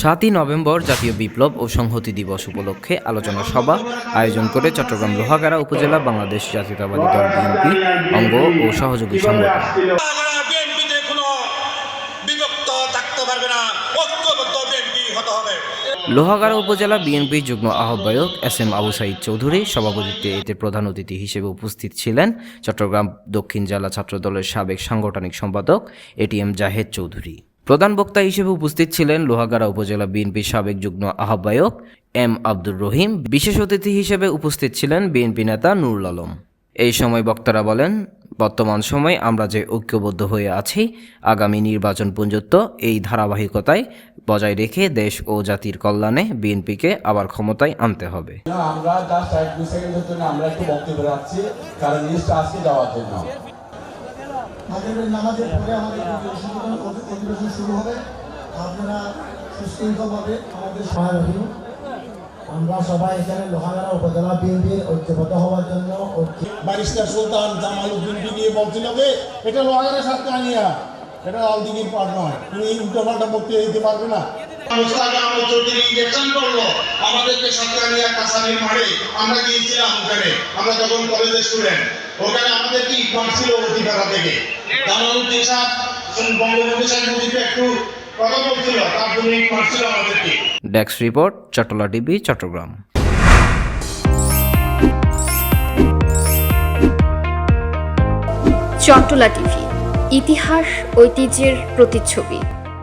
সাতই নভেম্বর জাতীয় বিপ্লব ও সংহতি দিবস উপলক্ষে আলোচনা সভা আয়োজন করে চট্টগ্রাম লোহাগাড়া উপজেলা বাংলাদেশ জাতীয়তাবাদী দল বিএনপি অঙ্গ ও সহযোগী সংগঠন। লোহাগাড়া উপজেলা বিএনপি যুগ্ম আহ্বায়ক এস এম আবু সাইদ চৌধুরী সভাপতিত্বে এতে প্রধান অতিথি হিসেবে উপস্থিত ছিলেন চট্টগ্রাম দক্ষিণ জেলা ছাত্রদলের সাবেক সাংগঠনিক সম্পাদক এটিএম জাহেদ চৌধুরী। প্রধান বক্তা হিসেবে উপস্থিত ছিলেন লোহাগাড়া উপজেলা বিএনপির সাবেক যুগ্ম আহ্বায়ক এম আব্দুর রহিম। বিশেষ অতিথি হিসেবে উপস্থিত ছিলেন বিএনপি নেতা নুরুল আলম। এই সময় বক্তারা বলেন বর্তমান সময়ে আমরা যে ঐক্যবদ্ধ হয়ে আছি আগামী নির্বাচন পর্যন্ত এই ধারাবাহিকতায় বজায় রেখে দেশ ও জাতির কল্যাণে বিএনপিকে আবার ক্ষমতায় আনতে হবে। আমরা জাস্ট এক দুই সেকেন্ডের জন্য আমরা একটু বক্তব্য রাখছি কারণ লিস্ট আজকে দেওয়ার জন্য। মাগরিবের নামাজের পরে আমাদের অধিবেশন অধিবেশন শুরু হবে। আপনারা সুশৃঙ্খলভাবে আমাদের সহায় রহিম আমরা সবাই এখানে লোহাগাড়া উপজেলা বিএনপির ঐক্যবদ্ধ হওয়ার জন্য ঐক্য ব্যারিস্টার সুলতান জামাল উদ্দিনকে নিয়ে বলছিল যে এটা লোহাগারের সাথে কানিয়া এটা লালদিঘির পাট নয়। তুমি উল্টো পাল্টা বক্তৃতা দিতে পারবে না। আমাদেরকে সরকারিয়া কাসারির মাঠে আমরা গিয়েছিলাম ওখানে। আমরা তখন কলেজের স্টুডেন্ট ওখানে আমাদেরকে ইট মারছিল অধিকারা থেকে? জামালউদ্দিন সাহেব বঙ্গবন্ধু সাহেব মুজিবকে একটু কথা বলছিল তার জন্য মারছিল আমাদেরকে। ডেস্ক রিপোর্ট চট্টলা ডিবি চট্টগ্রাম। চট্টলা টিভি ইতিহাস ঐতিহ্যের প্রতিচ্ছবি।